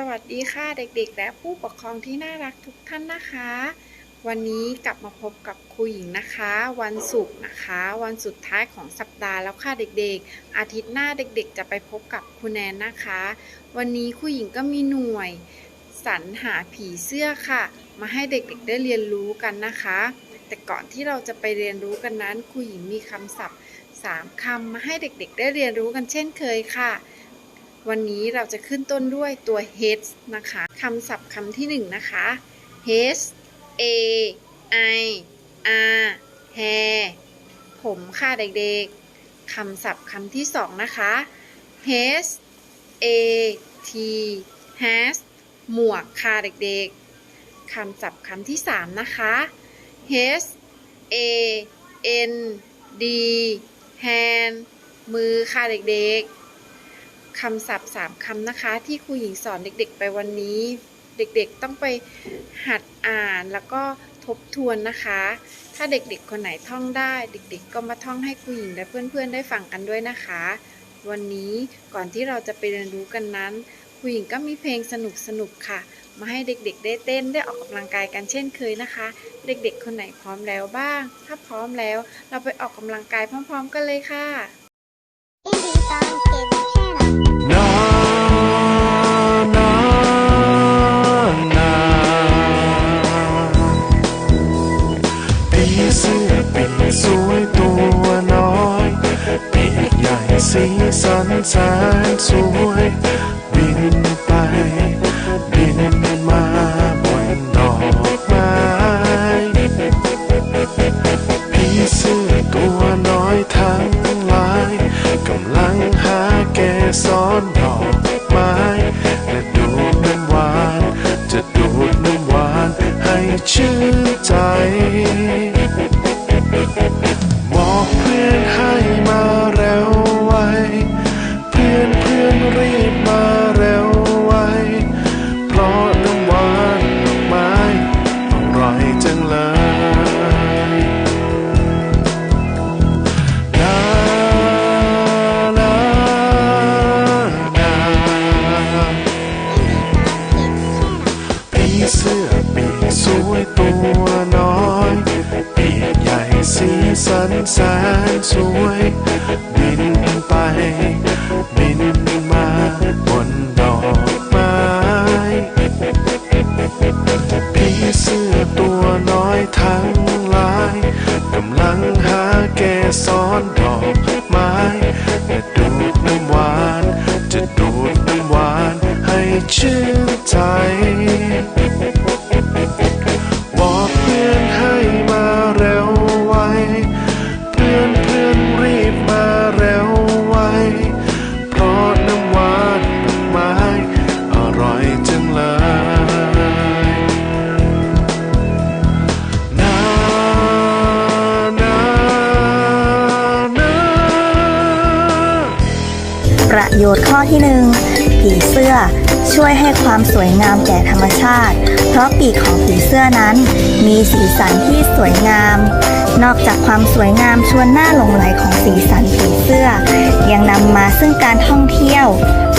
สวัสดีค่ะเด็กๆ และผู้ปกครองที่น่ารักทุกท่านนะคะ วันนี้กลับมาพบกับครูหญิงนะคะ วันศุกร์นะคะ วันสุดท้ายของสัปดาห์แล้วค่ะเด็กๆ อาทิตย์หน้าเด็กๆ จะไปพบกับครูแนนนะคะ วันนี้ครูหญิงก็มีหน่วยสรรหาผีเสื้อค่ะ มาให้เด็กๆได้เรียนรู้กันนะคะ แต่ก่อนที่เราจะไปเรียนรู้กันนั้นครูหญิงมีคำศัพท์สามคำมาให้เด็กๆ ได้เรียนรู้กันเช่นเคยค่ะ วันนี้เราจะขึ้นต้นด้วยตัว h นะคะคำศัพท์คำที่หนึ่งนะคะ h a i r hair ผมค่ะเด็กๆคำศัพท์คำที่สองนะคะ h a t has หมวกค่ะเด็กๆคำศัพท์คำที่สามนะคะ h a n d hand มือค่ะเด็กๆ คำศัพท์สามคำนะคะ ที่ครูหญิงสอนเด็กๆ ไปวันนี้ เด็กๆต้องไปหัดอ่านแล้วก็ทบทวนนะคะ ถ้าเด็กๆ คนไหนท่องได้ เด็กๆ ก็มาท่องให้ครูหญิงและเพื่อนๆ ได้ฟังกันด้วยนะคะ วันนี้ก่อนที่เราจะไปเรียนรู้กันนั้นครูหญิงก็มีเพลงสนุกๆค่ะ มาให้เด็กๆ ได้เต้นได้ออกกำลังกายกันเช่นเคยนะคะ เด็กๆ คนไหนพร้อมแล้วบ้าง ถ้าพร้อมแล้ว เราไปออกกำลังกายพร้อม ๆ กันเลยค่ะ สื้อปีกสวยตัวน้อยปีกใหญ่สีสันแสนสวย งหาแกสอนดอกไม้และดูดน้ำหวาน จะดูดน้ำหวานให้ชื่นใจ สีสันแสนสวย บินไป บินมาบนดอกไม้ผีเสื้อตัวน้อยทั้งหลายกำลังหาแกสอนดอกไม้และดูดน้ำหวาน จะดูดน้ำหวานให้ชื่น ประโยชน์ข้อที่หนึ่งผีเสื้อ ช่วยให้ความสวยงามแก่ธรรมชาติ เพราะปีกของผีเสื้อนั้น มีสีสันที่สวยงาม นอกจากความสวยงามชวนน่าหลงไหลของสีสันผีเสื้อ ยังนำมาซึ่งการท่องเที่ยว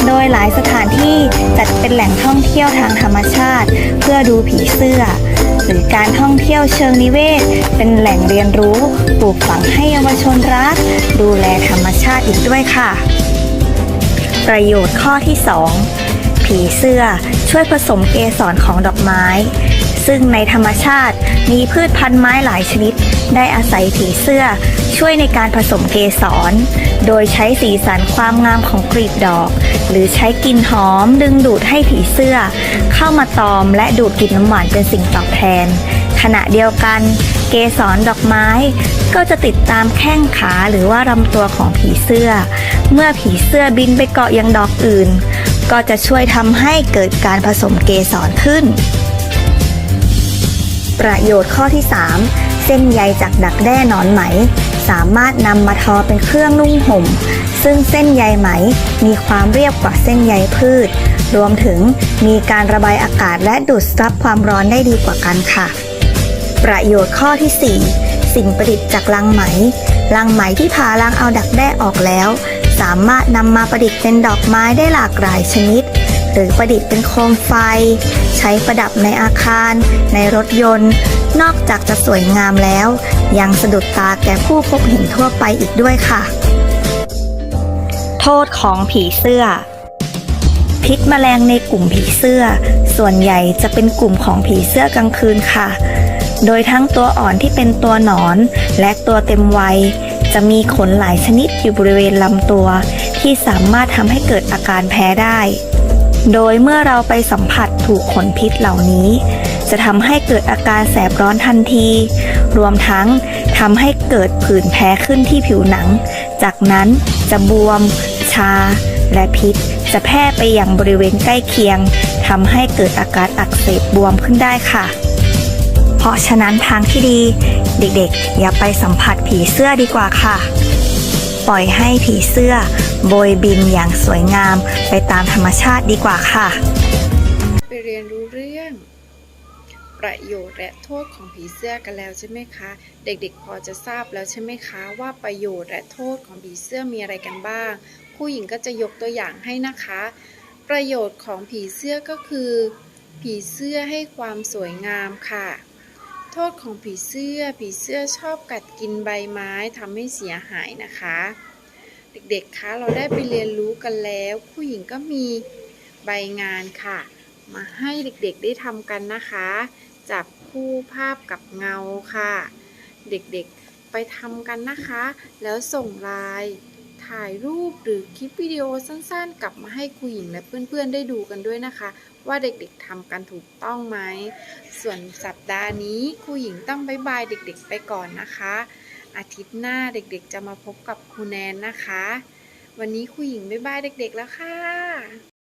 โดยหลายสถานที่จัดเป็นแหล่งท่องเที่ยวทางธรรมชาติ เพื่อดูผีเสื้อหรือการท่องเที่ยวเชิงนิเวศ เป็นแหล่งเรียนรู้ปลูกฝังให้เยาวชนรัก ดูแลธรรมชาติอีกด้วยค่ะ ประโยชน์ข้อที่ 2 ผีเสื้อช่วยผสมเกสรของดอกไม้ ซึ่งในธรรมชาติมีพืชพันธุ์ไม้หลายชนิด ได้อาศัยผีเสื้อช่วยในการผสมเกสร โดยใช้สีสันความงามของกลีบดอก หรือใช้กลิ่นหอมดึงดูดให้ผีเสื้อ เข้ามาตอมและดูดกลิ่นน้ำหวานเป็นสิ่งตอบแทน ขณะเดียวกัน เกสรดอกไม้ ก็จะติดตามแข้งขาหรือว่าลำตัวของผีเสื้อ เมื่อผีเสื้อบินไปเกาะยังดอกอื่น ก็จะช่วยทำให้เกิดการผสมเกสรขึ้น ประโยชน์ข้อที่ 3 เส้นใยจากดักแด้หนอนไหม สามารถนำมาทอเป็นเครื่องนุ่งห่ม ซึ่งเส้นใยไหมมีความเรียบกว่าเส้นใยพืชรวมถึงมีการระบายอากาศและดูดซับความร้อนได้ดีกว่ากันค่ะ ประโยชน์ข้อที่ 4 สิ่งประดิษฐ์จากลังไหม ลังไหมที่ผ่าลังเอาดักแด้ออกแล้ว สามารถนำมาประดิษฐ์เป็นดอกไม้ได้หลากหลายชนิด หรือประดิษฐ์เป็นโคมไฟ ใช้ประดับในอาคาร ในรถยนต์ นอกจากจะสวยงามแล้ว ยังสะดุดตาแก่ผู้พบเห็นทั่วไปอีกด้วยค่ะ โทษของผีเสื้อพิษแมลงในกลุ่มผีเสื้อ ส่วนใหญ่จะเป็นกลุ่มของผีเสื้อกลางคืนค่ะ โดยทั้งตัวอ่อนที่เป็นตัวหนอน และตัวเต็มวัย จะมีขนหลายชนิดอยู่บริเวณลำตัว ที่สามารถทำให้เกิดอาการแพ้ได้ โดยเมื่อเราไปสัมผัสถูกขนพิษเหล่านี้ จะทำให้เกิดอาการแสบร้อนทันที รวมทั้งทำให้เกิดผื่นแพ้ขึ้นที่ผิวหนัง จากนั้นจะบวม ชา และพิษจะแพร่ไปยังบริเวณใกล้เคียงทำให้เกิดอาการอักเสบบวมขึ้นได้ค่ะ เพราะฉะนั้นทางที่ดี เด็กๆ อย่าไปสัมผัสผีเสื้อดีกว่าค่ะ ปล่อยให้ผีเสื้อ โบยบินอย่างสวยงามไปตามธรรมชาติดีกว่าค่ะ ไปเรียนรู้เรื่อง ประโยชน์และโทษของผีเสื้อกันแล้วใช่ไหมคะ เด็กๆ พอจะทราบแล้วใช่ไหมคะว่าประโยชน์และโทษของผีเสื้อมีอะไรกันบ้างครูหญิงก็จะยกตัวอย่างให้นะคะ ประโยชน์ของผีเสื้อก็คือ ผีเสื้อให้ความสวยงามค่ะ โทษของผีเสื้อ ผีเสื้อชอบกัดกินใบไม้ทำให้เสียหายนะคะ เด็กๆ คะ เราได้ไปเรียนรู้กันแล้ว ผู้หญิงก็มีใบงานค่ะ มาให้เด็กๆได้ทำกันนะคะ จับคู่ภาพกับเงาค่ะ เด็กๆไปทำกันนะคะ แล้วส่งลน์ ถ่ายรูปหรือคลิปวิดีโอสั้นๆ กลับมาให้ครูหญิงและเพื่อนๆ ได้ดูกันด้วยนะคะ ว่าเด็กๆทำกันถูกต้องไหม ส่วนสัปดาห์นี้ครูหญิงต้องบายบายเด็กๆ ไปก่อนนะคะ อาทิตย์หน้าเด็กๆ จะมาพบกับครูแนนนะคะ วันนี้ครูหญิงบายบายเด็กๆแล้วค่ะ